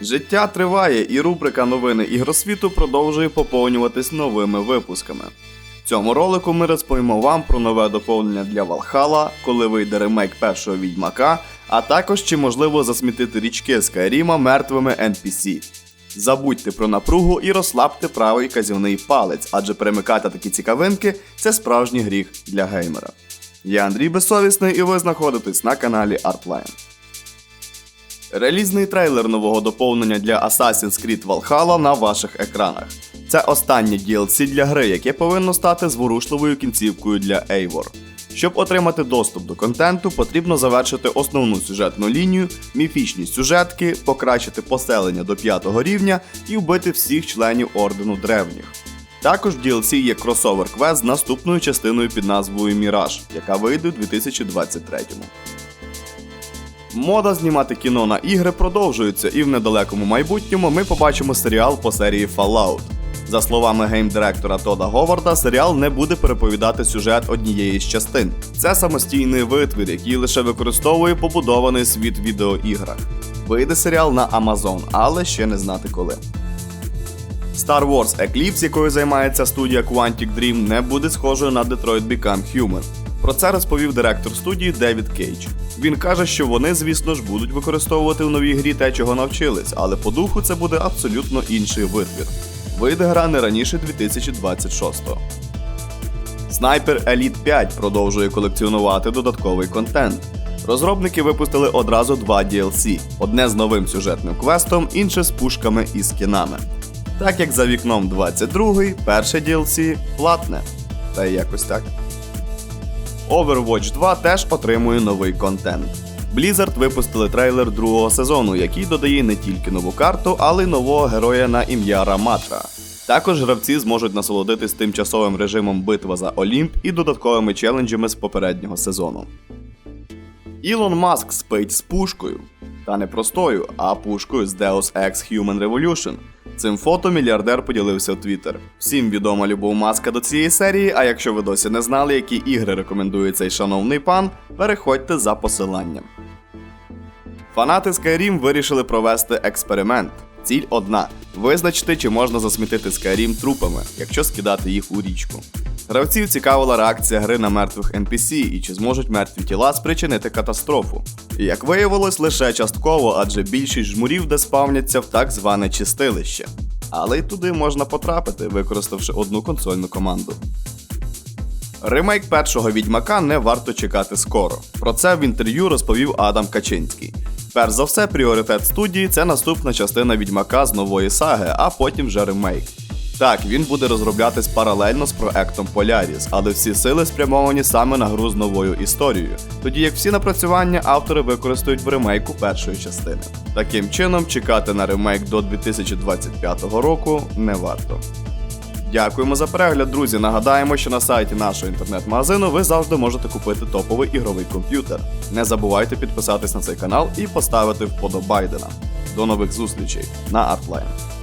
Життя триває, і рубрика Новини ігросвіту продовжує поповнюватись новими випусками. В цьому ролику ми розповімо вам про нове доповнення для Valhalla, коли вийде ремейк першого відьмака, а також чи можливо засмітити річки Скайріма мертвими NPC. Забудьте про напругу і розслабте правий казівний палець, адже перемикати такі цікавинки це справжній гріх для геймера. Я Андрій Безсовісний і ви знаходитесь на каналі Artline. Релізний трейлер нового доповнення для Assassin's Creed Valhalla на ваших екранах. Це останнє DLC для гри, яке повинно стати зворушливою кінцівкою для Eivor. Щоб отримати доступ до контенту, потрібно завершити основну сюжетну лінію, міфічні сюжетки, покращити поселення до 5 рівня і вбити всіх членів Ордену Древніх. Також в DLC є кросовер квест з наступною частиною під назвою Міраж, яка вийде у 2023-му. Мода знімати кіно на ігри продовжується, і в недалекому майбутньому ми побачимо серіал по серії Fallout. За словами геймдиректора Тода Говарда, серіал не буде переповідати сюжет однієї з частин. Це самостійний витвір, який лише використовує побудований світ відеоіграх. Вийде серіал на Amazon, але ще не знати коли. Star Wars Eclipse, якою займається студія Quantic Dream, не буде схожою на Detroit Become Human. Про це розповів директор студії Девід Кейдж. Він каже, що вони, звісно ж, будуть використовувати в новій грі те, чого навчились, але по духу це буде абсолютно інший витвір. Вийде гра не раніше 2026-го. Снайпер Elite 5 продовжує колекціонувати додатковий контент. Розробники випустили одразу два DLC: одне з новим сюжетним квестом, інше з пушками і скінами. Так як за вікном 22-й, перше DLC платне. Та й якось так. Overwatch 2 теж отримує новий контент. Blizzard випустили трейлер другого сезону, який додає не тільки нову карту, але й нового героя на ім'я Раматра. Також гравці зможуть насолодитись тимчасовим режимом битва за Олімп і додатковими челенджами з попереднього сезону. Ілон Маск спить з пушкою. Та не простою, а пушкою з Deus Ex Human Revolution. Цим фото мільярдер поділився у Твіттер. Всім відома любов маска до цієї серії, а якщо ви досі не знали, які ігри рекомендує цей шановний пан, переходьте за посиланням. Фанати Skyrim вирішили провести експеримент. Ціль одна: визначити, чи можна засмітити Skyrim трупами, якщо скидати їх у річку. Гравців цікавила реакція гри на мертвих NPC і чи зможуть мертві тіла спричинити катастрофу. Як виявилось, лише частково, адже більшість жмурів де спавняться в так зване чистилище. Але й туди можна потрапити, використавши одну консольну команду. Ремейк першого відьмака не варто чекати скоро. Про це в інтерв'ю розповів Адам Качинський. Перш за все, пріоритет студії це наступна частина відьмака з нової саги, а потім вже ремейк. Так, він буде розроблятись паралельно з проектом Polaris, але всі сили спрямовані саме на гру з новою історією, тоді як всі напрацювання автори використають в ремейку першої частини. Таким чином, чекати на ремейк до 2025 року не варто. Дякуємо за перегляд, друзі. Нагадаємо, що на сайті нашого інтернет-магазину ви завжди можете купити топовий ігровий комп'ютер. Не забувайте підписатись на цей канал і поставити вподобайдена. До нових зустрічей на Artline.